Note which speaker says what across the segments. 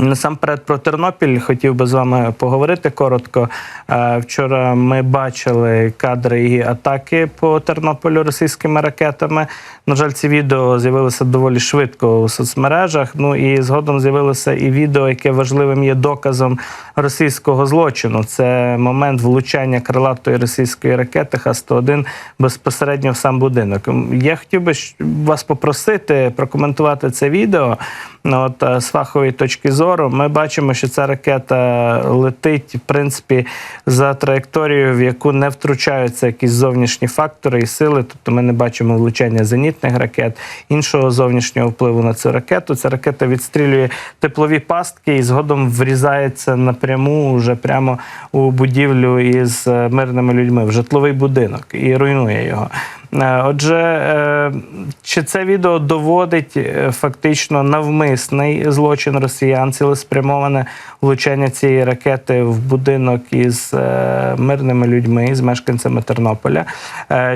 Speaker 1: Насамперед про Тернопіль хотів би з вами поговорити коротко. Е, Вчора ми бачили кадри і атаки по Тернополю російськими ракетами. На жаль, ці відео з'явилися доволі швидко у соцмережах. Ну і згодом з'явилося і відео, яке важливим є доказом російського злочину. Це момент влучання крилатої російської ракети Х-101 безпосередньо в сам будинок. Я хотів би вас попросити прокоментувати це відео. От е, з фахової точки зору, ми бачимо, що ця ракета летить, в принципі, за траєкторією, в яку не втручаються якісь зовнішні фактори і сили. Тобто ми не бачимо влучання зенітних ракет, іншого зовнішнього впливу на цю ракету. Ця ракета відстрілює теплові пастки і згодом врізається напряму вже прямо у будівлю із е, мирними людьми в житловий будинок і руйнує його. Е, Отже, е, чи це відео доводить е, фактично навмисний злочин росіян, цілеспрямоване влучання цієї ракети в будинок із мирними людьми, з мешканцями Тернополя?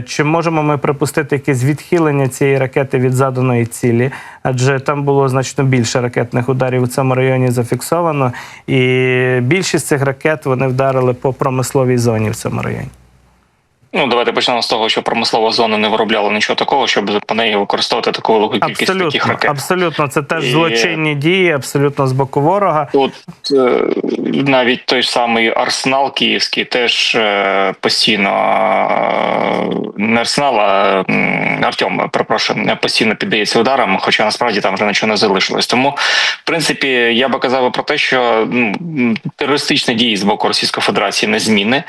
Speaker 1: Чи можемо ми припустити якесь відхилення цієї ракети від заданої цілі? Адже там було значно більше ракетних ударів у цьому районі зафіксовано, і більшість цих ракет вони вдарили по промисловій зоні в цьому районі.
Speaker 2: Ну, давайте почнемо з того, що промислова зона не виробляла нічого такого, щоб по неї використовувати таку велику кількість таких ракет.
Speaker 1: абсолютно, це теж
Speaker 2: І-
Speaker 1: злочинні дії, абсолютно з боку ворога.
Speaker 2: Тут е, навіть той самий арсенал київський теж е, постійно е, не арсенал, а Артем, перепрошую, постійно піддається ударам, хоча насправді там вже нічого не залишилось. Тому, в принципі, я би казав про те, що ну, терористичні дії з боку Російської Федерації незмінні.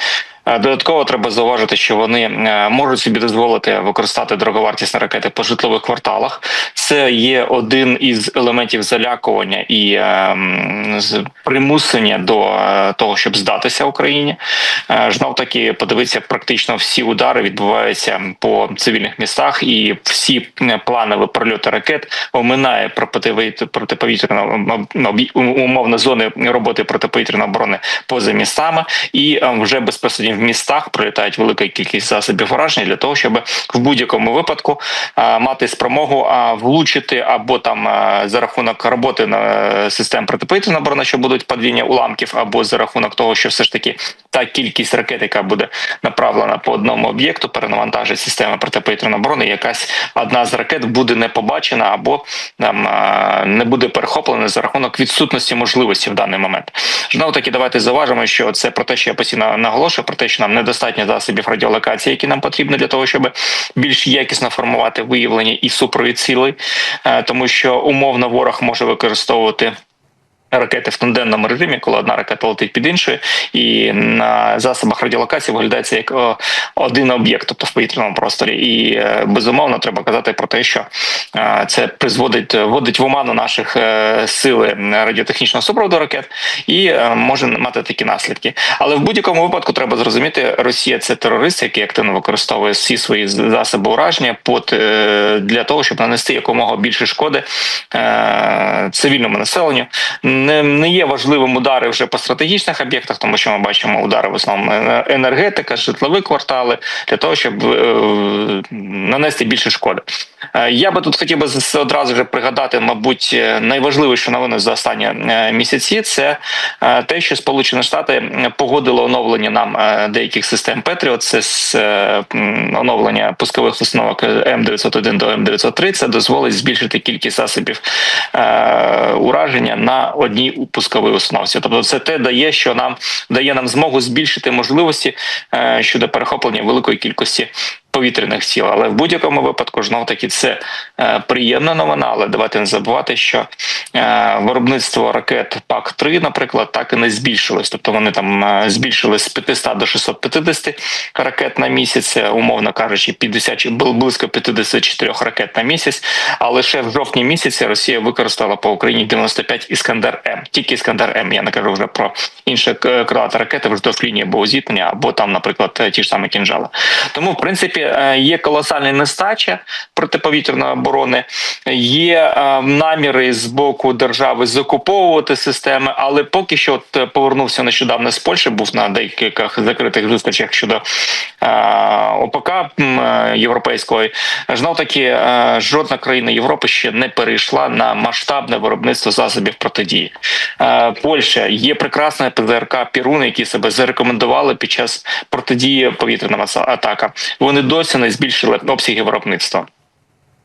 Speaker 2: Е, Додатково треба зауважити, що вони е, можуть собі дозволити використати дороговартісні ракети по житлових кварталах. Це є один із елементів залякування і е, примусення до е, того, щоб здатися Україні. Знов таки подивитися, практично всі удари відбуваються по цивільних містах, і всі планові прольоти ракет оминає протиповітря- протиповітряна умовно зони роботи протиповітряної оборони поза містами, і вже безпосередньо в містах прилітають велика кількість засобів ураження для того, щоб в будь-якому випадку мати спромогу влучити або там за рахунок роботи на е, систем протиповітряної оборони, що будуть падіння уламків, або за рахунок того, що все ж таки та кількість ракет, яка буде направлена по одному об'єкту, перенавантажить системи протиповітряної оборони. Якась одна з ракет буде не побачена або там не буде перехоплена за рахунок відсутності можливості в даний момент. Знову таки, давайте зауважимо, що це про те, що я постійно наголошую, про те, що нам недостатньо засобів радіолокації, які нам потрібні для того, щоб більш якісно формувати виявлення і супровід цілей, тому що умовно ворог може використовувати. Ракети в тандемному режимі, коли одна ракета летить під іншою, і на засобах радіолокації виглядає це як один об'єкт, тобто в повітряному просторі. І е, безумовно треба казати про те, що е, це призводить вводить в оману наших е, сили радіотехнічного супроводу ракет і е, може мати такі наслідки. Але в будь-якому випадку треба зрозуміти, Росія це терорист, який активно використовує всі свої засоби ураження под е, для того, щоб нанести якомога більше шкоди е, цивільному населенню. Не, не є важливим удари вже по стратегічних об'єктах, тому що ми бачимо удари в основному е, енергетика, житлові квартали для того, щоб е, нанести більше шкоди. Е, Я би тут хотів би одразу вже пригадати, мабуть, е, найважливішу новину за останні е, місяці. Це е, те, що Сполучені Штати е, погодили оновлення нам е, деяких систем Петріот. Це з е, оновлення пускових установок М901 до М903. Це дозволить збільшити кількість засобів е, ураження на одній пусковій установці. Тобто, це те дає, що нам дає нам змогу збільшити можливості е, щодо перехоплення великої кількості. Повітряних сіл, але в будь-якому випадку знов таки це е, приємна новина. Але давайте не забувати, що е, виробництво ракет ПАК 3 наприклад, так і не збільшилось. Тобто вони там е, збільшили з 500 до 650 ракет на місяць, умовно кажучи, 50 чи близько 54 ракет на місяць. А лише в жовтні місяці Росія використала по Україні 95 іскандер М. Тільки іскандер М. Я не кажу вже про інші крилаті ракети вздовж лінії боєзіткнення або там, наприклад, ті ж самі кінжали. Тому, в принципі, є колосальна нестача протиповітряної оборони, є е, наміри з боку держави закуповувати системи, але поки що от е, повернувся нещодавно з Польщі, був на деяких закритих зустрічах щодо е, ОПК е, європейської. Знов таки е, жодна країна Європи ще не перейшла на масштабне виробництво засобів протидії. Е, Польща є прекрасна ПЗРК Пірун, які себе зарекомендували під час протидії повітряним атакам. Вони досі не збільшили обсяги виробництва.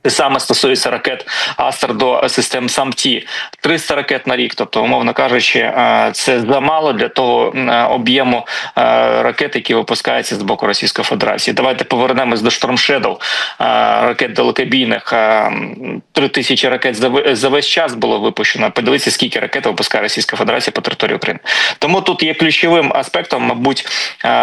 Speaker 2: Те саме стосується ракет Астер до систем САМТІ. 300 ракет на рік. Тобто, умовно кажучи, е, це замало для того е, об'єму е, ракет, які випускаються з боку Російської Федерації. Давайте повернемось до е, ракет далекобійних. Три тисячі ракет за весь час було випущено. Подивіться, скільки ракет випускає Російська Федерація по території України. Тому тут є ключовим аспектом, мабуть,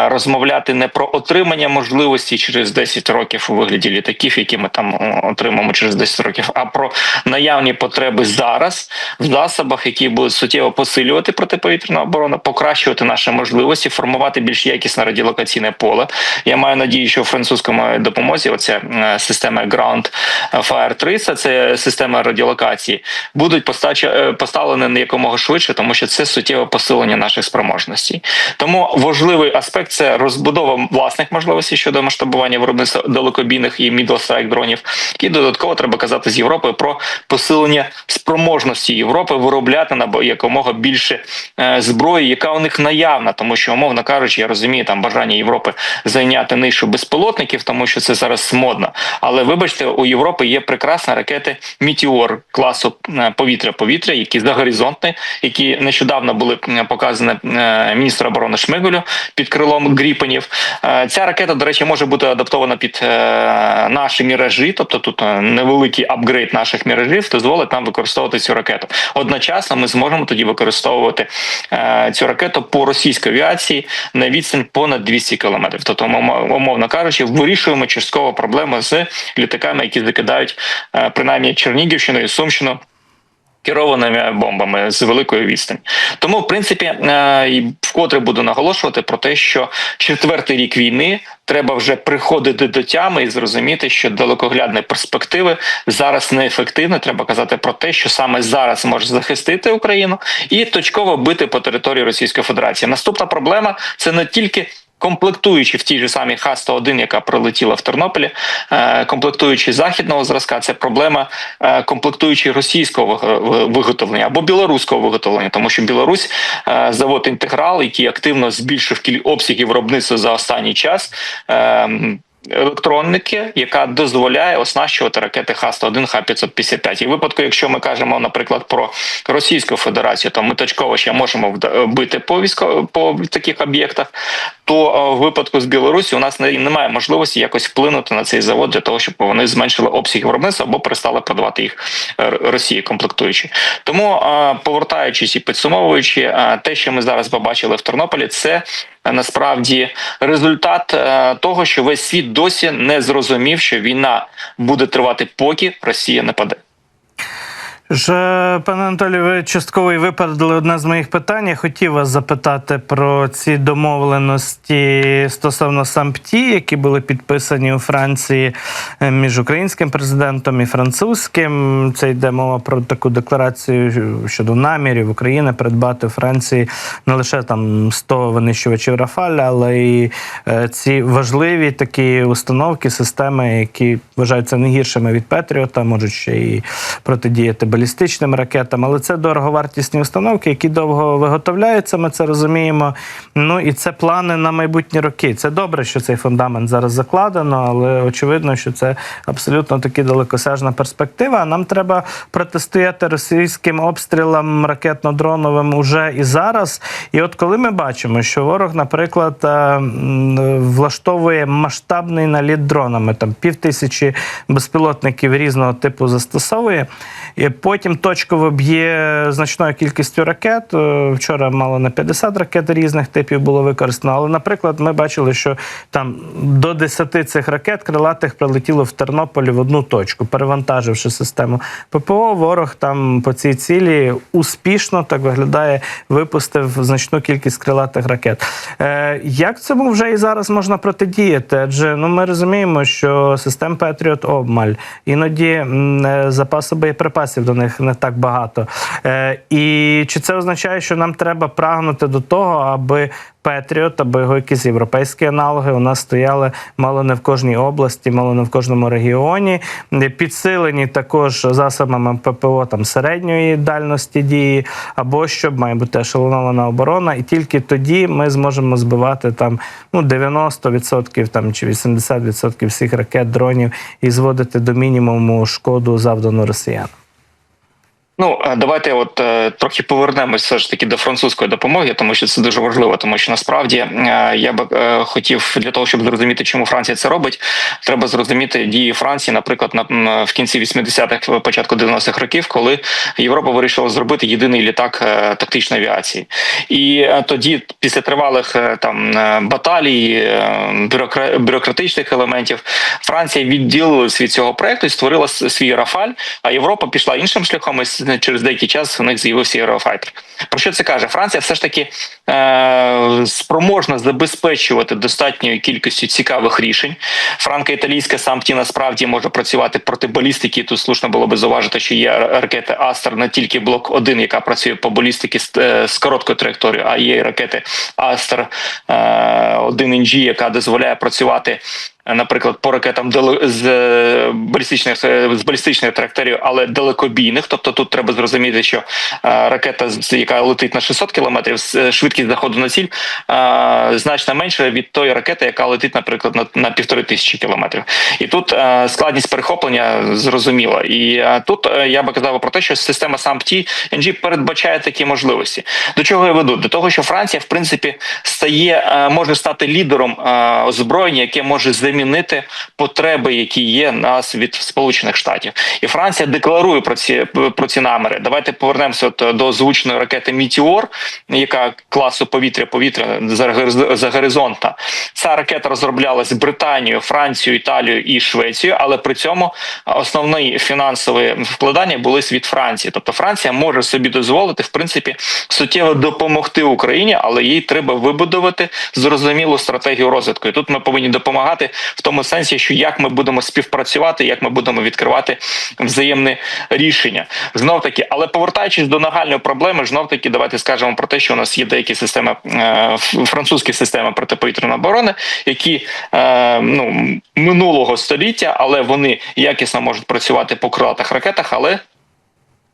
Speaker 2: розмовляти не про отримання можливості через 10 років у вигляді літаків, які ми там е, отримаємо через 10 років, а про наявні потреби зараз в засобах, які будуть суттєво посилювати протиповітряну оборону, покращувати наші можливості, формувати більш якісне радіолокаційне поле. Я маю надію, що в французькому допомозі оця е, система Ground Fire 300, це система радіолокації, будуть е, поставлені не якомога швидше, тому що це суттєве посилення наших спроможностей. Тому важливий аспект це розбудова власних можливостей щодо масштабування виробництва далекобійних і middle дронів. І додатково треба казати з Європою про посилення спроможності Європи виробляти на якомога більше е, зброї, яка у них наявна, тому що умовно кажучи, я розумію там бажання Європи зайняти нишу безпілотників, тому що це зараз модно. Але вибачте, у Європи є прекрасні ракети Мітіор класу е, повітря-повітря, які загоризонтні, які нещодавно були показані е, міністру оборони Шмигалю під крилом Гріпенів. Ця ракета, до речі, може бути адаптована під наші міражі, тобто тут невеликий апгрейд наших міражів дозволить нам використовувати цю ракету. Одночасно ми зможемо тоді використовувати е, цю ракету по російській авіації на відстань понад 200 кілометрів. Тобто, умов- умовно кажучи, вирішуємо частково проблему з літаками, які закидають е, принаймні Чернігівщину і Сумщину. Керованими бомбами з великої відстані, тому в принципі е, вкотре буду наголошувати про те, що четвертий рік війни треба вже приходити до тями і зрозуміти, що далекоглядні перспективи зараз неефективні. Треба казати про те, що саме зараз може захистити Україну і точково бити по території Російської Федерації. Наступна проблема це не тільки. Комплектуючи в тій же самій Х-101, яка прилетіла в Тернополі, е, комплектуючи західного зразка, це проблема е, комплектуючи російського виготовлення або білоруського виготовлення, тому що Білорусь е, завод інтеграл, який активно збільшив обсяги виробництва за останній час. е, Електронники, яка дозволяє оснащувати ракети Х-101, Х-555. І в випадку, якщо ми кажемо, наприклад, про Російську Федерацію, то ми точково ще можемо бити по військо по таких об'єктах. То в випадку з Білорусі у нас немає можливості якось вплинути на цей завод для того, щоб вони зменшили обсяги виробництва або перестали продавати їх е, Росії комплектуючі. Тому повертаючись і підсумовуючи, те, що ми зараз побачили в Тернополі, це е, насправді результат е, того, що весь світ досі не зрозумів, що війна буде тривати, поки Росія не паде.
Speaker 1: Ж, пане Анатолію, ви частково випередили одне з моїх питань. Я хотів вас запитати про ці домовленості стосовно САМПТІ, які були підписані у Франції е, між українським президентом і французьким. Це йде мова про таку декларацію щодо намірів України придбати у Франції не лише там 100 винищувачів Рафаля, але й е, ці важливі такі установки, системи, які вважаються не гіршими від Петріота, можуть ще і протидіяти балістичним ракетам. Але це дороговартісні установки, які довго виготовляються. Ми це розуміємо. Ну і це плани на майбутні роки. Це добре, що цей фундамент зараз закладено, але очевидно, що це абсолютно таки далекосяжна перспектива. Нам треба протистояти російським обстрілам ракетно-дроновим уже і зараз. І от коли ми бачимо, що ворог, наприклад, е, влаштовує масштабний наліт дронами, там пів тисячі безпілотників різного типу застосовує. Потім точково б'є значною кількістю ракет. Е, Вчора мало не 50 ракет різних типів було використано. Але, наприклад, ми бачили, що там до 10 цих ракет крилатих прилетіло в Тернополі в одну точку, перевантаживши систему ППО. Ворог там по цій цілі успішно так виглядає, випустив значну кількість крилатих ракет. Е, як цьому вже і зараз можна протидіяти? Адже ну ми розуміємо, що систем Петріот обмаль, іноді е, запасу боєприпасів до них не так багато. Е, і чи це означає, що нам треба прагнути до того, аби Петріот або його якісь європейські аналоги у нас стояли мало не в кожній області, мало не в кожному регіоні, підсилені також засобами ППО там середньої дальності дії, або щоб має бути ешелонована оборона, і тільки тоді ми зможемо збивати там ну 90% там чи 80% всіх ракет, дронів і зводити до мінімуму шкоду завдану росіянам.
Speaker 2: Ну е, давайте, от е, трохи повернемось все ж таки до французької допомоги, тому що це дуже важливо. Тому що насправді е, я би хотів для того, щоб зрозуміти, чому Франція це робить, треба зрозуміти дії Франції, наприклад, на в кінці 80-х, початку 90-х років, коли Європа вирішила зробити єдиний літак тактичної авіації, і тоді, після тривалих там баталій, бюрократичних елементів, Франція відділилась від цього проекту і створила свій Рафаль. А Європа пішла іншим шляхом. Через деякий час у них з'явився Єврофайтер. Про що це каже? Франція все ж таки е- спроможна забезпечувати достатньою кількістю цікавих рішень. Франко-італійська самті насправді може працювати проти балістики. Тут слушно було би зауважити, що є ракети Астер не тільки блок 1 яка працює по балістики з, е, з короткою траєкторією, а є ракети Астер 1 NG, яка дозволяє працювати наприклад, по ракетам з е, балістичних е, з балістичною траєкторією, але далекобійних. Тобто тут треба зрозуміти, що е, ракета, яка летить на 600 кілометрів, швидкість заходу на ціль значно менша від тої ракети, яка летить, наприклад, на, півтори тисячі кілометрів. І тут складність перехоплення зрозуміла. І тут я би казав про те, що система SAMPT NG передбачає такі можливості. До чого я веду? До того, що Франція, в принципі, стає може стати лідером озброєння, яке може замінити потреби, які є нас від Сполучених Штатів. І Франція декларує про ці про ці наміри. Давайте повернемося от до звучної ракети Мітіор, яка класу повітря-повітря за гори- за горизонта. Ця ракета розроблялась Британією, Францією, Італією і Швецією, але при цьому основні фінансові вкладання були від Франції. Тобто Франція може собі дозволити в принципі суттєво допомогти Україні, але їй треба вибудувати зрозумілу стратегію розвитку. І тут ми повинні допомагати в тому сенсі, що як ми будемо співпрацювати, як ми будемо відкривати взаємне рішення. Знов таки, але повертаючись до нагальної проблеми, знов таки, давайте скажемо про те, що у нас є деякі системи е, французькі системи протиповітряної оборони, які е, ну минулого століття, але вони якісно можуть працювати по крилатих ракетах, але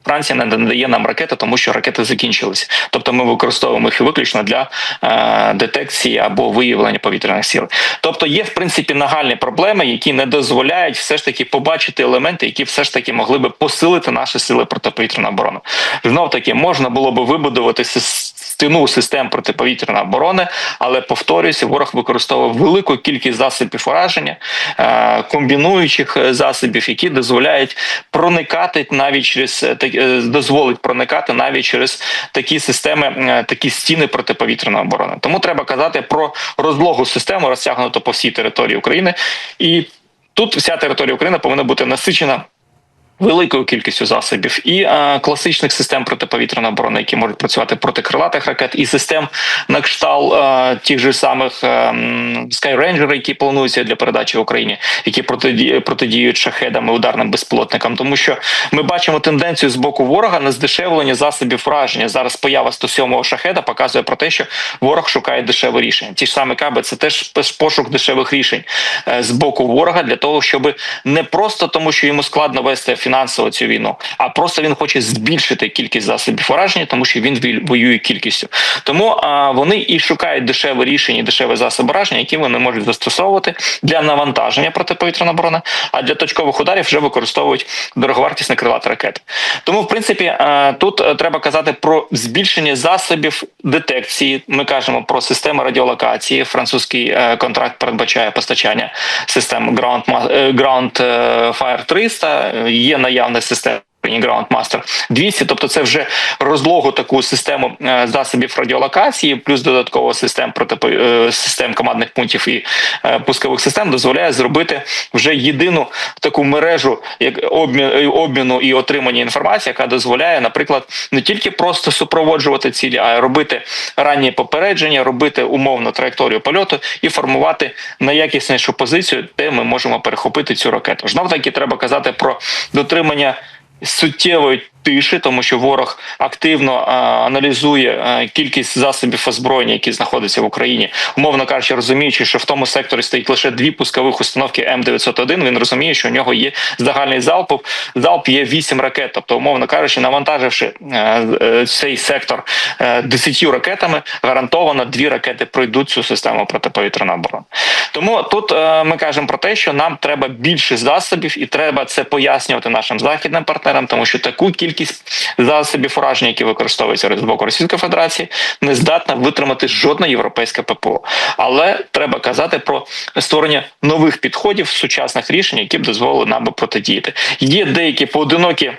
Speaker 2: Франція не надає нам ракети, тому що ракети закінчилися. Тобто ми використовуємо їх виключно для е, детекції або виявлення повітряних сіл. Тобто є в принципі нагальні проблеми, які не дозволяють все ж таки побачити елементи, які все ж таки могли би посилити наші сили протиповітряної оборони. Знов таки можна було би вибудувати стіну систем протиповітряної оборони, але повторююся, ворог використовував велику кількість засобів ураження, е, комбінуючих е, засобів, які дозволяють проникати навіть через е, дозволить проникати навіть через такі системи, такі стіни протиповітряної оборони. Тому треба казати про розлогу систему, розтягнуту по всій території України, і тут вся територія України повинна бути насичена. Великою кількістю засобів і е, класичних систем протиповітряної оборони, які можуть працювати проти крилатих ракет, і систем на кшталт е, тих же самих е, м, які плануються для передачі в Україні, які протиді- протидіють шахедам і ударним безпілотникам. Тому що ми бачимо тенденцію з боку ворога на здешевлення засобів враження. Зараз поява 107-го шахеда показує про те, що ворог шукає дешеве рішення. Ті ж самі каби, це теж пошук дешевих рішень е, з боку ворога для того, щоб не просто тому, що йому складно вести фінансово цю війну, а просто він хоче збільшити кількість засобів ураження, тому що він воює кількістю. Тому а, вони і шукають дешеве рішення, і дешеві засоби ураження, які вони можуть застосовувати для навантаження протиповітряної оборони, а для точкових ударів вже використовують дороговартісні крилаті ракети. Тому, в принципі, е, тут е, треба казати про збільшення засобів детекції. Ми кажемо про системи радіолокації. Французький е, контракт передбачає постачання систем Ground, е, Ground Fire 300. Є наявна система Україні Groundmaster 200, тобто це вже розлогу таку систему е, засобів радіолокації, плюс додатково систем протипо... е, систем командних пунктів і е, пускових систем дозволяє зробити вже єдину таку мережу як обмін обміну і отримання інформації, яка дозволяє, наприклад, не тільки просто супроводжувати цілі, а й робити ранні попередження, робити умовну траєкторію польоту і формувати найякіснішу позицію, де ми можемо перехопити цю ракету. Знов таки треба казати про дотримання суттєвої тиші, тому що ворог активно аналізує кількість засобів озброєння, які знаходяться в Україні, умовно кажучи, розуміючи, що в тому секторі стоїть лише дві пускових установки М 901 Він розуміє, що у нього є загальний залп. Залп є вісім ракет. Тобто, умовно кажучи, навантаживши е, е, цей сектор е, 10 ракетами, гарантовано дві ракети пройдуть цю систему протиповітряної оборони. Тому тут е, ми кажемо про те, що нам треба більше засобів, і треба це пояснювати нашим західним партнерам, тому що таку кількість засобів ураження, які використовуються з боку Російської Федерації, не здатна витримати жодна європейська ППО. Але треба казати про створення нових підходів, сучасних рішень, які б дозволили нам протидіяти. Є деякі поодинокі.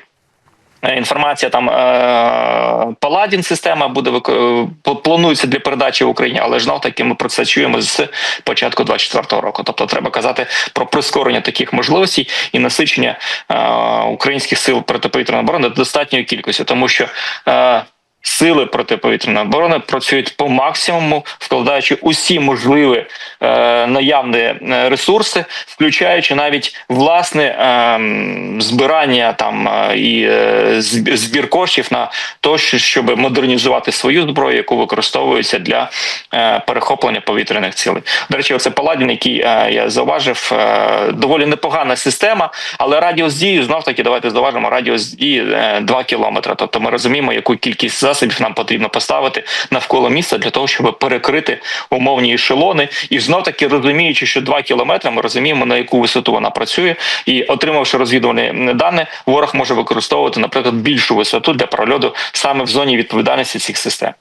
Speaker 2: Е, Інформація там е, Паладін система буде е, планується для передачі в Україні, але ж таки ми про це чуємо з початку 24-го року. Тобто треба казати про прискорення таких можливостей і насичення е, українських сил протиповітряної оборони достатньої кількості, тому що е, сили протиповітряної оборони працюють по максимуму, вкладаючи усі можливі е, наявні е, ресурси, включаючи навіть власне е, збирання там е, і е, збір коштів на те, щоб модернізувати свою зброю, яку використовується для е, перехоплення повітряних цілей. До речі, оце Паладін, який е, я зауважив, е, доволі непогана система, але радіус дії знов таки давайте зауважимо радіус дії е, 2 кілометри. Тобто ми розуміємо, яку кількість засобів нам потрібно поставити навколо міста для того, щоб перекрити умовні ешелони. І знов таки розуміючи, що 2 кілометри, ми розуміємо на яку висоту вона працює, і отримавши розвідувані дані, ворог може використовувати, наприклад, більшу висоту для прольоту саме в зоні відповідальності цих систем.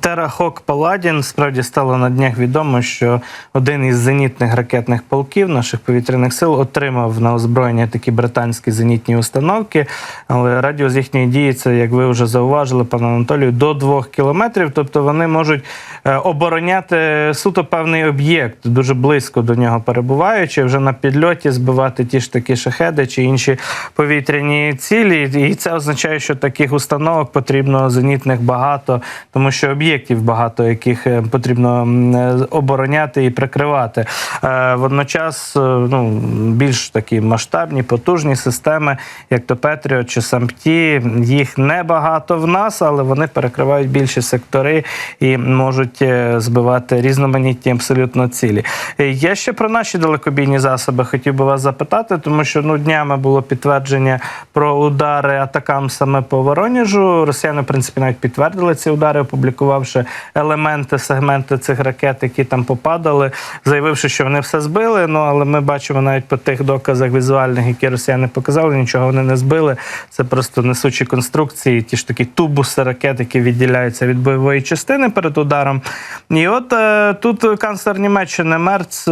Speaker 1: Терахок Паладін справді стало на днях відомо, що один із зенітних ракетних полків наших повітряних сил отримав на озброєння такі британські зенітні установки. Але радіус їхньої дії це, як ви вже зауважили, пане Анатолію, до двох кілометрів. Тобто вони можуть е, обороняти суто певний об'єкт, дуже близько до нього перебуваючи, вже на підльоті збивати ті ж такі шахеди чи інші повітряні цілі. І це означає, що таких установок потрібно зенітних багато, тому що об'єктів багато, яких е, потрібно е, обороняти і прикривати. Е, Водночас, ну більш такі масштабні, потужні системи, як то Петріот чи Сампті, їх небагато в нас, але вони перекривають більші сектори і можуть збивати різноманітні абсолютно цілі. Я ще про наші далекобійні засоби хотів би вас запитати, тому що ну днями було підтвердження про удари атакам саме по Вороніжу. Росіяни, в принципі, навіть підтвердили ці удари, опублікувавши елементи, сегменти цих ракет, які там попадали, заявивши, що вони все збили. Ну але ми бачимо навіть по тих доказах візуальних, які росіяни показали, нічого вони не збили. Це просто несучі конструкції, ті ж такі тубуси ракет, які відділяються від бойової частини перед ударом. І от е, тут канцлер Німеччини Мерц.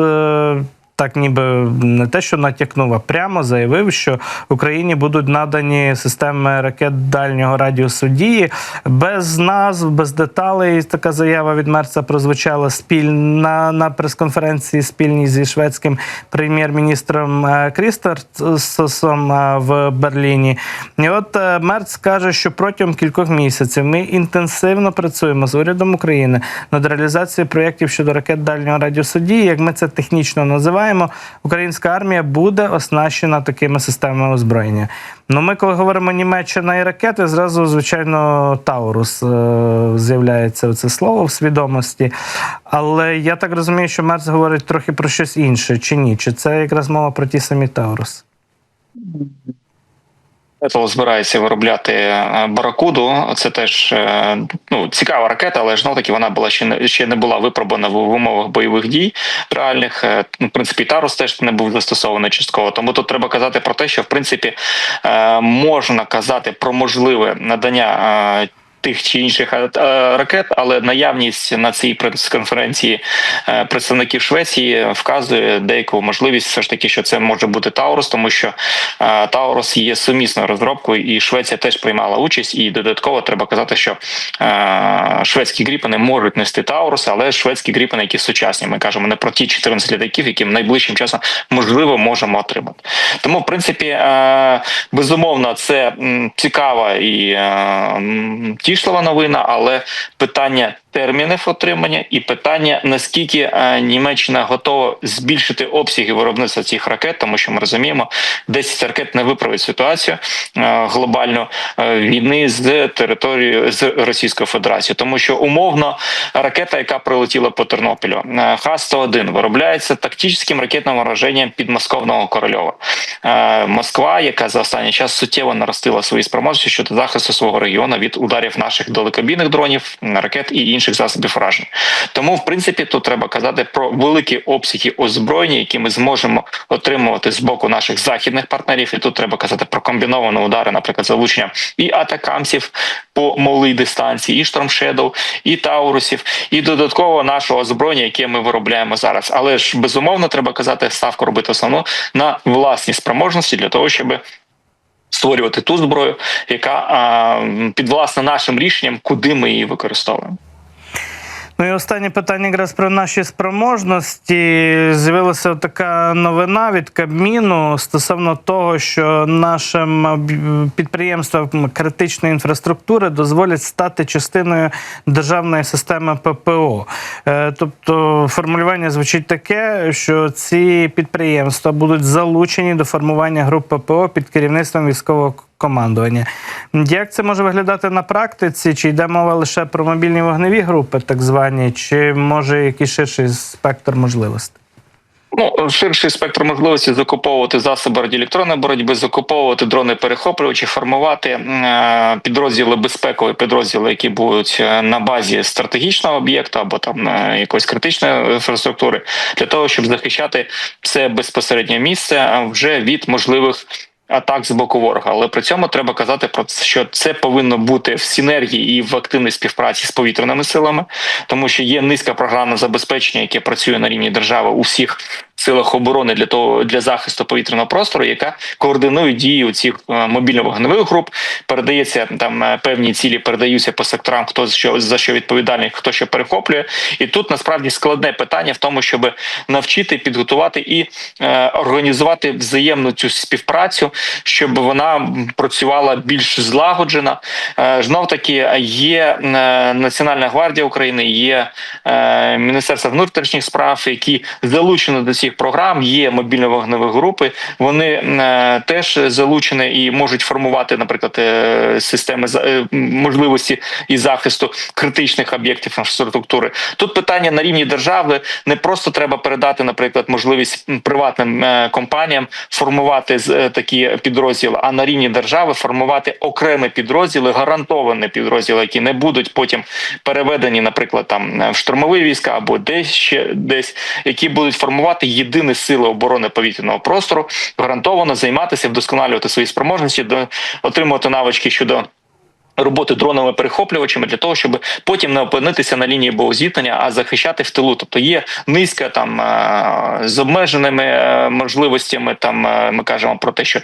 Speaker 1: Так ніби не те, що натякнув, а прямо заявив, що Україні будуть надані системи ракет дальнього радіусу дії без назв, без деталей. Така заява від Мерца прозвучала спільна на прес-конференції спільній зі шведським прем'єр-міністром е, Крістерсом е, в Берліні. І от е, Мерц каже, що протягом кількох місяців ми інтенсивно працюємо з урядом України над реалізацією проєктів щодо ракет дальнього радіусу дії. Як ми це технічно називаємо, українська армія буде оснащена такими системами озброєння. Ну, ми, коли говоримо Німеччина і ракети, зразу, звичайно, Таурус е- з'являється це слово в свідомості. Але я так розумію, що Мерц говорить трохи про щось інше, чи ні? Чи це якраз мова про ті самі Таурус?
Speaker 2: Apple збирається виробляти е, баракуду. Це теж е, ну цікава ракета, але ж таки вона була ще не ще не була випробана в, умовах бойових дій реальних. Е, Ну, в принципі, Тарус теж не був застосований частково. Тому тут треба казати про те, що в принципі можна казати про можливе надання. Тих чи інших ракет, але наявність на цій прес-конференції е, представників Швеції вказує деяку можливість, все ж таки, що це може бути Таурус, тому що е, Таурус є сумісною розробкою, і Швеція теж приймала участь. І додатково треба казати, що е, шведські гріпани можуть нести Таурус, але шведські гріпани, які сучасні, ми кажемо не про ті 14 літаків, які найближчим часом можливо можемо отримати. Тому, в принципі, безумовно, це цікава і е, м, тішлива новина, але питання термінів отримання і питання наскільки е, Німеччина готова збільшити обсяги виробництва цих ракет, тому що ми розуміємо, 10 ракет не виправить ситуацію е, глобальну е, війни з територією з Російською Федерацією, тому що умовно ракета, яка прилетіла по Тернополю, е, Х-101 виробляється тактичним ракетним враженням підмосковного Корольова. Москва, яка за останній час суттєво наростила свої спроможності щодо захисту свого регіону від ударів наших далекобійних дронів, ракет і інших засобів ураження. Тому, в принципі, тут треба казати про великі обсяги озброєння, які ми зможемо отримувати з боку наших західних партнерів. І тут треба казати про комбіновані удари, наприклад, залучення і атакамсів по малій дистанції, і штормшедов, і таурусів, і додатково нашого озброєння, яке ми виробляємо зараз. Але ж безумовно треба казати ставку робити основну на власні спроможності для того, щоб створювати ту зброю, яка а, підвласна нашим рішенням, куди ми її використовуємо.
Speaker 1: Ну і останнє питання якраз про наші спроможності. З'явилася така новина від Кабміну стосовно того, що нашим підприємствам критичної інфраструктури дозволять стати частиною державної системи ППО. Е, Тобто формулювання звучить таке, що ці підприємства будуть залучені до формування груп ППО під керівництвом військового командування. Як це може виглядати на практиці? Чи йде мова лише про мобільні вогневі групи, так звані, чи може якийсь ширший спектр можливостей?
Speaker 2: Ну, ширший спектр можливості закуповувати засоби радіоелектронної боротьби, закуповувати дрони перехоплювачі, формувати е, підрозділи безпекові підрозділи, які будуть е, на базі стратегічного об'єкту або там е, якоїсь критичної інфраструктури, для того, щоб захищати це безпосереднє місце вже від можливих. Атак з боку ворога, але при цьому треба казати про це, що це повинно бути в синергії і в активній співпраці з повітряними силами, тому що є низка програмне забезпечення, яке працює на рівні держави у всіх силах оборони для того для захисту повітряного простору, яка координує дії у цих е, мобільно-вогневих груп. Передається там е, певні цілі, передаються по секторам, хто що за що відповідальний, хто що перехоплює. І тут насправді складне питання в тому, щоб навчити підготувати і е, організувати взаємну цю співпрацю, щоб вона працювала більш злагоджена. Е, знов таки є е, Національна гвардія України, є е, Міністерство внутрішніх справ, які залучені до цих програм. Є мобільно-вогневі групи. Вони е, теж залучені і можуть формувати, наприклад, е, системи е, можливості і захисту критичних об'єктів інфраструктури. Тут питання на рівні держави не просто треба передати, наприклад, можливість приватним компаніям формувати з- такі підрозділи, а на рівні держави формувати окремі підрозділи, гарантовані підрозділи, які не будуть потім переведені, наприклад, там в штурмові війська або десь ще десь, які будуть формувати єдині сили оборони повітряного простору, гарантовано займатися, вдосконалювати свої спроможності, отримувати навички щодо. Роботи дроновими перехоплювачами для того, щоб потім не опинитися на лінії боєзіткнення, а захищати в тилу. Тобто є низка там е, з обмеженими е, можливостями. Там е, ми кажемо про те, що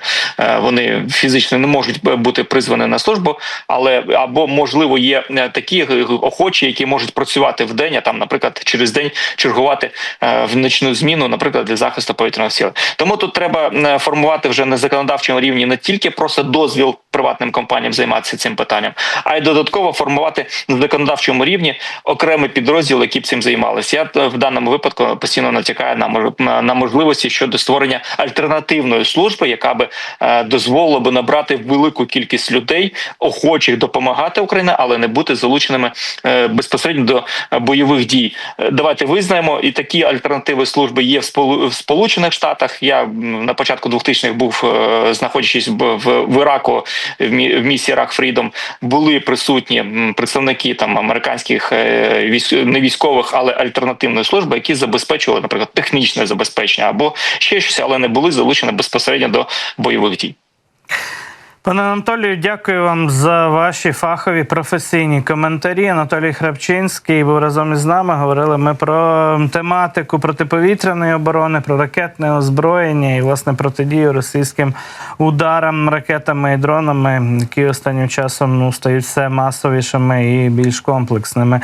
Speaker 2: вони фізично не можуть бути призвані на службу, але або можливо є такі охочі, які можуть працювати в день, а там, наприклад, через день чергувати в ночну зміну, наприклад, для захисту повітряного сили. Тому тут треба формувати вже на законодавчому рівні не тільки просто дозвіл приватним компаніям займатися цим питанням, а й додатково формувати на законодавчому рівні окремий підрозділ, які б цим займалися. Я е, в даному випадку постійно натякаю на на, можливості щодо створення альтернативної служби, яка би е, дозволила би набрати велику кількість людей, охочих допомагати Україні, але не бути залученими е, безпосередньо до бойових дій. Давайте визнаємо, і такі альтернативи служби є в Сполу- Сполучених Штатах. Я на початку 2000-х був, знаходячись в, Іраку в місії Рак Фрідом, були присутні представники там американських е, не військових, але альтернативної служби, які забезпечували, наприклад, технічне забезпечення або ще щось, але не були залучені безпосередньо до бойових дій.
Speaker 1: Пане Анатолію, дякую вам за ваші фахові професійні коментарі. Анатолій Храпчинський був разом із нами. Говорили ми про тематику протиповітряної оборони, про ракетне озброєння і власне протидію російським ударам ракетами і дронами, які останнім часом ну стають все масовішими і більш комплексними.